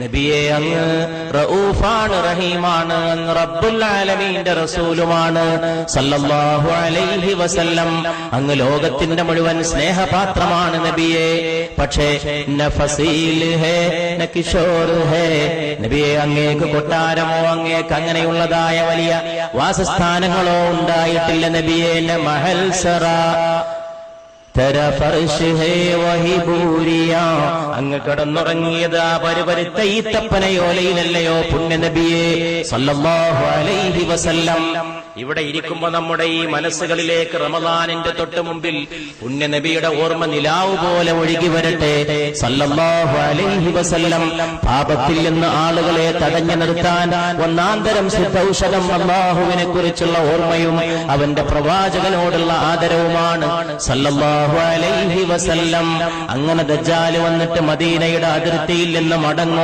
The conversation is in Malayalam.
നബിയെ അങ്ങ് റഊഫാണ് റഹീമാണ് അങ്ങ് റബ്ബുൽ ആലമീന്റെ റസൂലുമാണ്. സല്ലല്ലാഹു അലൈഹി വസല്ലം അങ്ങ് ലോകത്തിന്റെ മുഴുവൻ സ്നേഹപാത്രമാണ് നബിയെ. പക്ഷേ നഫസീൽ ഹേ ന കിഷോർ ഹേ നബിയെ അങ്ങേക്ക് കൊട്ടാരമോ അങ്ങേക്ക് അങ്ങനെയുള്ളതായ വലിയ വാസസ്ഥാനങ്ങളോ ഉണ്ടായിട്ടില്ല നബിയെ. മഹൽ സറ തര ഫർഷ് ഹേ വഹി ഭൂരിയ അങ്ങ് കിടന്നുറങ്ങിയത് ആ പരുപരുത്ത ഈത്തപ്പനയോലയിലല്ലയോ പുണ്യനബിയെ സല്ലല്ലാഹു അലൈഹി വസല്ലം. ഇവിടെ ഇരിക്കുമ്പോ നമ്മുടെ ഈ മനസ്സുകളിലേക്ക് റമദാനിന്റെ തൊട്ട് മുമ്പിൽ പുണ്യനബിയുടെ ഓർമ്മ നിലാവ് പോലെ ഒഴുകി വരട്ടെ. സല്ലല്ലാഹു അലൈഹി വസല്ലം. പാപത്തിൽ നിന്ന് ആളുകളെ തടഞ്ഞു നിർത്താൻ ഒന്നാന്തരം സിദ്ധൌഷധം അള്ളാഹുവിനെ കുറിച്ചുള്ള ഓർമ്മയും അവന്റെ പ്രവാചകനോടുള്ള ആദരവുമാണ്. സല്ലല്ലാഹു അലൈഹി വസല്ലം. അങ്ങനെ ദജ്ജാൽ വന്നിട്ട് മദീനയുടെ അതിർത്തിയിൽ നിന്ന് മടങ്ങും.